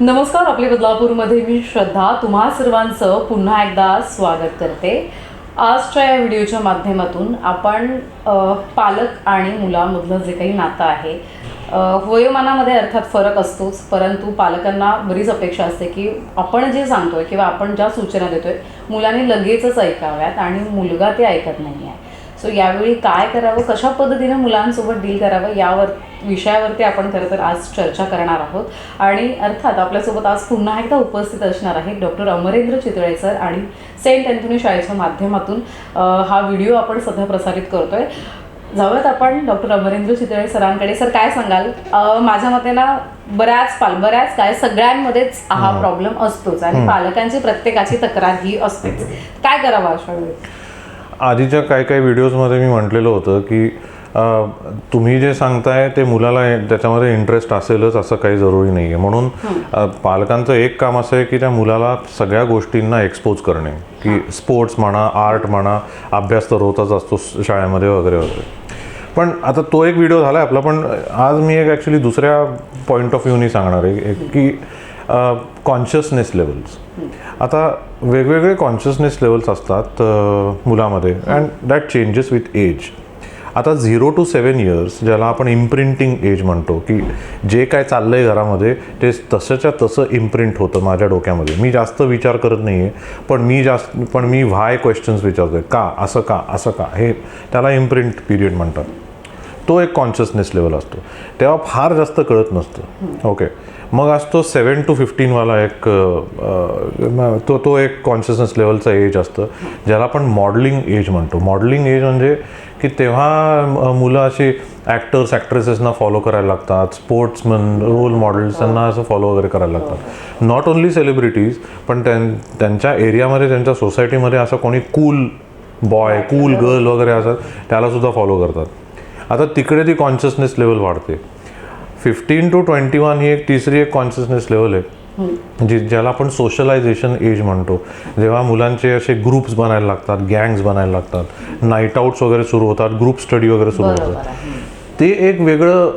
नमस्कार आपले बदलापूरमध्ये मी श्रद्धा. तुम्हा सर्वांचं पुन्हा एकदा स्वागत करते. आजच्या या व्हिडिओच्या माध्यमातून आपण पालक आणि मुलामधलं जे काही नातं आहे वयोमानामध्ये अर्थात फरक असतोच परंतु पालकांना बरीच अपेक्षा असते की आपण जे सांगतोय किंवा आपण ज्या सूचना देतोय मुलांनी लगेचच ऐकाव्यात आणि मुलगा ते ऐकत नाही आहे सो यावेळी काय करावं? कशा पद्धतीने मुलांसोबत डील करावं? यावर विषयावरती आपण खरं तर आज चर्चा करणार आहोत. आणि अर्थात आपल्यासोबत आज पुन्हा एकदा उपस्थित असणार आहेत डॉक्टर अमरेंद्र चितळे सर आणि सेंट अँथोनी शाळेच्या माध्यमातून हा व्हिडिओ आपण सध्या प्रसारित करतोय. जाऊयात आपण डॉक्टर अमरेंद्र चितळे सरांकडे. सर काय सांगाल? माझ्या मते ना बऱ्याच पाल बऱ्याच काय सगळ्यांमध्येच हा प्रॉब्लेम असतोच आणि पालकांची प्रत्येकाची तक्रार ही असतेच. काय करावं अशा वेळी? आधीच्या काही काही व्हिडिओजमध्ये मी म्हटलेलं होतं की तुम्ही जे सांगताय ते मुलाला त्याच्यामध्ये इंटरेस्ट असेलच असं काही जरुरी नाही आहे म्हणून पालकांचं एक काम असं आहे की त्या मुलाला सगळ्या गोष्टींना एक्सपोज करणे. की स्पोर्ट्स म्हणा आर्ट म्हणा अभ्यास तर होतच असतो शाळेमध्ये वगैरे वगैरे. पण आता तो एक व्हिडिओ झाला आपला पण आज मी एक ॲक्च्युली दुसऱ्या पॉईंट ऑफ व्ह्यूनी सांगणार आहे. की कॉन्शियसनेस लेवल्स आता वेगवेगळे कॉन्शियसनेस लेवल्स असतात मुलामध्ये. And that changes with age आता झिरो टू सेवन इयर्स ज्याला आपण इम्प्रिंटिंग एज म्हणतो की जे काय चाललंय घरामध्ये ते तसंच्या तसं इम्प्रिंट होतं माझ्या डोक्यामध्ये. मी जास्त विचार करत नाही आहे पण मी जास्त पण मी व्हाय क्वेश्चन्स विचारतोय. का? असं का? असं का? हे त्याला इम्प्रिंट पिरियड म्हणतात. तो एक कॉन्शियसनेस लेवल असतो. तेव्हा फार जास्त कळत नसतं. ओके मग असतो सेवन टू फिफ्टीनवाला एक तो तो एक कॉन्शियसनेस लेवलचा एज असतं ज्याला आपण मॉडलिंग एज म्हणतो. मॉडलिंग एज म्हणजे की तेव्हा मुलं अशी ॲक्टर्स ॲक्ट्रेसेसना फॉलो करायला लागतात स्पोर्ट्समन रोल मॉडेल्स त्यांना असं फॉलो वगैरे करायला लागतात. नॉट ओन्ली सेलिब्रिटीज पण त्यां त्यांच्या एरियामध्ये त्यांच्या सोसायटीमध्ये असं कोणी कूल बॉय कूल गर्ल वगैरे असतात त्याला सुद्धा फॉलो करतात. आता तिकडे ती कॉन्शियसनेस लेवल वाढते. फिफ्टीन टू ट्वेंटी वन ही एक तिसरी एक कॉन्शियसनेस लेवल आहे. जी ज्याला आपण सोशलायझेशन एज म्हणतो. जेव्हा मुलांचे असे ग्रुप्स बनायला लागतात गँग्स बनायला लागतात. नाईट आउट्स वगैरे सुरू होतात ग्रुप स्टडी वगैरे सुरू होतात. ते एक वेगळं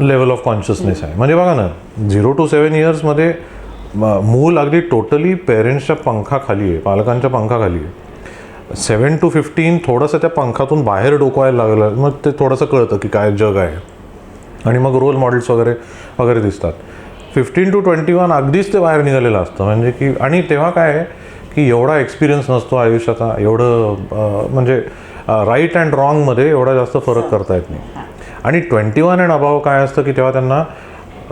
लेवल ऑफ कॉन्शियसनेस आहे. म्हणजे बघा ना झिरो टू सेवन इयर्समध्ये मूल अगदी टोटली पेरेंट्सच्या पंखाखाली आहे पालकांच्या पंखाखाली आहे. सेवन टू फिफ्टीन थोडंसं त्या पंखातून बाहेर डोकवायला लागलं मग ते थोडंसं कळतं की काय जग आहे. आणि मग रोल मॉडेल्स वगैरे वगैरे दिसतात. फिफ्टीन टू ट्वेंटी वन अगदीच ते बाहेर निघालेलं असतं. म्हणजे की आणि तेव्हा काय आहे की एवढा एक्सपिरियन्स नसतो आयुष्याचा एवढं म्हणजे राईट अँड रॉंगमध्ये एवढा जास्त फरक करता येत नाही. आणि ट्वेंटी वन अँड अबाव काय असतं की तेव्हा त्यांना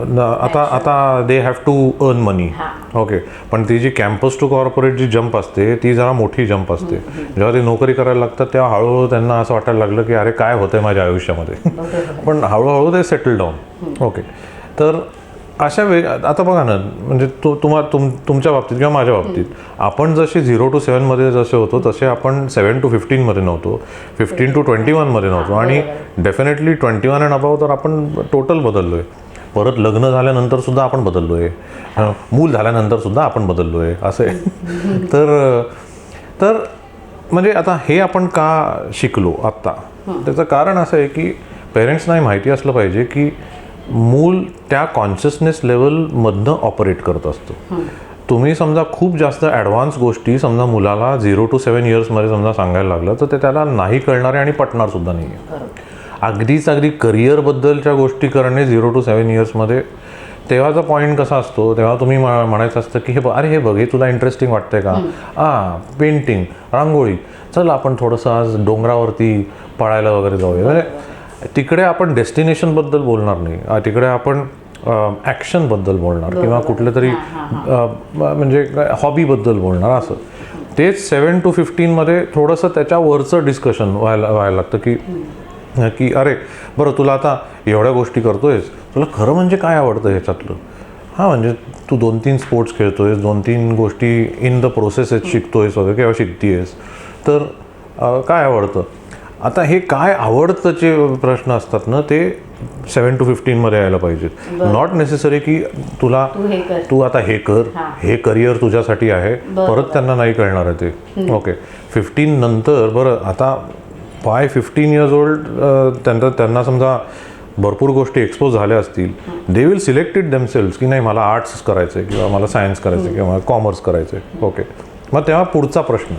आता आता they have to earn money okay पण ती जी कॅम्पस टू कॉर्पोरेट जी जंप असते ती जरा मोठी जंप असते. जेव्हा ते नोकरी करायला लागतात तेव्हा हळूहळू त्यांना असं वाटायला लागलं की अरे काय होतंय माझ्या आयुष्यामध्ये? पण हळूहळू ते सेटल डाऊन ओके तर अशा वेग आता बघा ना म्हणजे तो तुम्हा तुम तुमच्या बाबतीत किंवा माझ्या बाबतीत आपण जसे झिरो टू सेवनमध्ये जसे होतो तसे आपण सेवन टू फिफ्टीनमध्ये नव्हतो. फिफ्टीन टू ट्वेंटी वनमध्ये नव्हतो. आणि definitely twenty one and above तर आपण टोटल बदललो आहे परत लग्न झाल्यानंतर सुद्धा आपण बदललो आहे मूल झाल्यानंतर सुद्धा आपण बदललो आहे असं आहे. तर तर म्हणजे आता हे आपण का शिकलो आत्ता? त्याचं कारण असं आहे की पेरेंट्सनाही माहिती असलं पाहिजे की मूल त्या कॉन्शियसनेस लेवलमधनं ऑपरेट करत असतं. तुम्ही समजा खूप जास्त ॲडव्हान्स गोष्टी समजा मुलाला झिरो टू सेवन इयर्समध्ये समजा सांगायला लागलं तर ते त्याला नाही कळणारे आणि पटणार सुद्धा नाही आहे अगदीच अगदी करिअरबद्दलच्या गोष्टी करणे झिरो टू सेवन इयर्समध्ये तेव्हाचा पॉईंट कसा असतो? तेव्हा तुम्ही म्ह- म्हणायचं असतं की हे अरे हे बघ हे तुला इंटरेस्टिंग वाटतंय का? हां पेंटिंग रांगोळी. चल आपण थोडंसं आज डोंगरावरती पळायला वगैरे जाऊया. म्हणजे तिकडे आपण डेस्टिनेशनबद्दल बोलणार नाही. तिकडे आपण ॲक्शनबद्दल बोलणार किंवा कुठलं तरी म्हणजे हॉबीबद्दल बोलणार असं. तेच सेवन टू फिफ्टीनमध्ये थोडंसं त्याच्यावरचं डिस्कशन व्हायला व्हायला लागतं की की अरे बरं तुला आता एवढ्या गोष्टी करतोयस तुला खरं म्हणजे काय आवडतं ह्याच्यातलं? हां म्हणजे तू दोन तीन स्पोर्ट्स खेळतोयस दोन तीन गोष्टी इन द प्रोसेस शिकतोयस वगैरे किंवा शिकतीयस. तर अं, काय आवडतं? आता हे काय आवडतंचे प्रश्न असतात ना ते सेवन टू फिफ्टीनमध्ये यायला पाहिजेत. नॉट नेसेसरी की तुला तू आता हे कर हां. हे करिअर तुझ्यासाठी आहे परत त्यांना नाही कळणार आहे ते. ओके फिफ्टीन नंतर बरं आता बाय फिफ्टीन इयर्स ओल्ड त्यांना त्यांना समजा भरपूर गोष्टी एक्सपोज झाल्या असतील. दे विल सिलेक्टेड देमसेल्स की नाही मला आर्ट्स करायचं आहे किंवा मला सायन्स करायचं आहे किंवा मला कॉमर्स करायचं आहे ओके मग तेव्हा पुढचा प्रश्न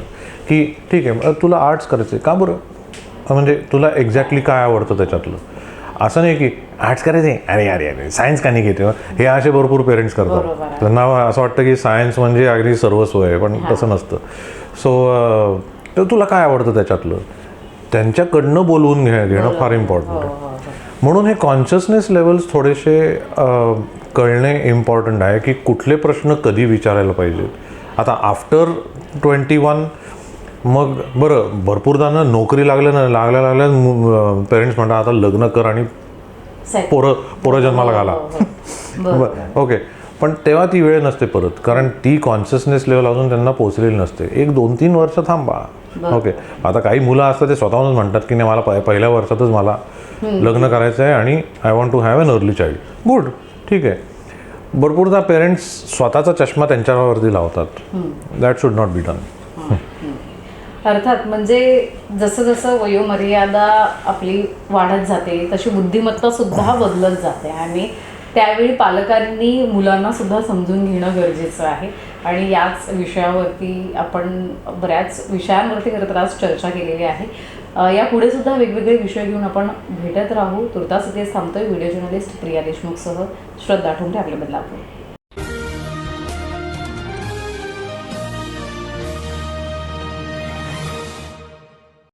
की ठीक आहे तुला आर्ट्स करायचं आहे का बरं? म्हणजे तुला एक्झॅक्टली काय आवडतं त्याच्यातलं? असं नाही की आर्ट्स करायचे अरे अरे अरे सायन्स का नाही घेते? हे असे भरपूर पेरेंट्स करतात. आहे. त्यांना असं वाटतं की सायन्स म्हणजे अगदी सर्वस्व आहे पण तसं नसतं. सो तुला काय आवडतं त्याच्यातलं? त्यांच्याकडनं बोलवून घ्या घेणं फार इम्पॉर्टंट आहे. हो, हो. म्हणून हे कॉन्शियसनेस लेवल्स थोडेसे कळणे इम्पॉर्टंट आहे की कुठले प्रश्न कधी विचारायला पाहिजेत. आता आफ्टर ट्वेंटी वन मग बरं भरपूरदा ना नोकरी लागल्या ना लागल्या लागल्या पेरेंट्स म्हणतात आता लग्न कर आणि. पोरं पोरं जन्माला घाला. हो, हो. ओके. पण तेव्हा ती वेळ नसते परत कारण ती कॉन्शियसनेस लेवल अजून त्यांना पोहोचलेली नसते. एक दोन तीन वर्ष थांबा. ओके आता काही मुलं असतात ते स्वतःहूनच म्हणतात की नाही मला पहि- पहिल्या वर्षातच मला लग्न करायचं आहे आणि I want to have an early child good ठीक आहे. भरपूरदा पेरेंट्स स्वतःचा चष्मा त्यांच्यावरती लावतात. That should not be done अर्थात म्हणजे जसं जसं वयोमर्यादा आपली वाढत जाते तशी बुद्धिमत्ता सुद्धा बदलत जाते. आणि त्यावेळी पालकांनी मुलांना सुद्धा समजून घेणं गरजेचं आहे. आणि याच विषयावरती आपण बऱ्याच विषयांवरती खरं तर आज चर्चा केलेली आहे. यापुढे सुद्धा वेगवेगळे विषय घेऊन आपण भेटत राहू. तुर्तास इथेच थांबतोय. व्हिडिओ जर्नलिस्ट प्रिया देशमुखसह श्रद्धा ठोंबरे आपल्या बदलापूर.